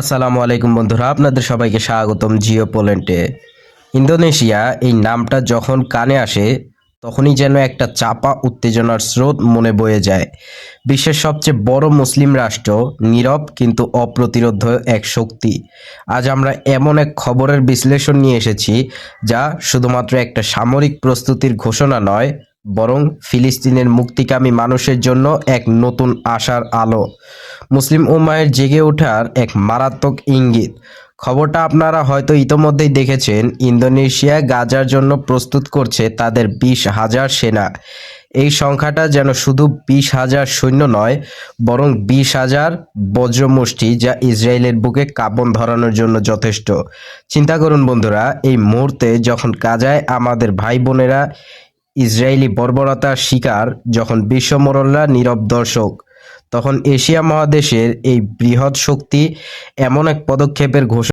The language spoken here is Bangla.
আসসালামু আলাইকুম বন্ধুরা, আপনাদের সবাইকে স্বাগতম জিও পোল্যান্ডে। ইন্দোনেশিয়া এই নামটা যখন কানে আসে, তখনই যেন একটা চাপা উত্তেজনার স্রোত মনে বয়ে যায়। বিশ্বের সবচেয়ে বড় মুসলিম রাষ্ট্র, নীরব কিন্তু অপ্রতিরোধ এক শক্তি। আজ আমরা এমন এক খবরের বিশ্লেষণ নিয়ে এসেছি, যা শুধুমাত্র একটা সামরিক প্রস্তুতির ঘোষণা নয় বরং ফিলিস্তিনের মুক্তিকামী মানুষের জন্য এক নতুন আশার আলো। মুসলিম উম্মায়ের জেগে ওঠার এক মারাত্মক ইঙ্গিত। খবরটা আপনারা হয়তো ইতোমধ্যেই দেখেছেন, ইন্দোনেশিয়া গাজার জন্য প্রস্তুত করছে তাদের বিশ হাজার সেনা। এই সংখ্যাটা যেন শুধু বিশ হাজার সৈন্য নয়, বরং বিশ হাজার বজ্রমুষ্টি যা ইসরায়েলের বুকে কাঁপন ধরানোর জন্য যথেষ্ট। চিন্তা করুন বন্ধুরা, এই মুহূর্তে যখন গাজায় আমাদের ভাই বোনেরা ইসরায়েলি বর্বরতার শিকার যখন বিশ্বমরল্লা নীরব দর্শক, তখন এশিয়া মহাদেশের এই বৃহৎ শক্তি এমন এক পদক্ষেপের ঘোষণা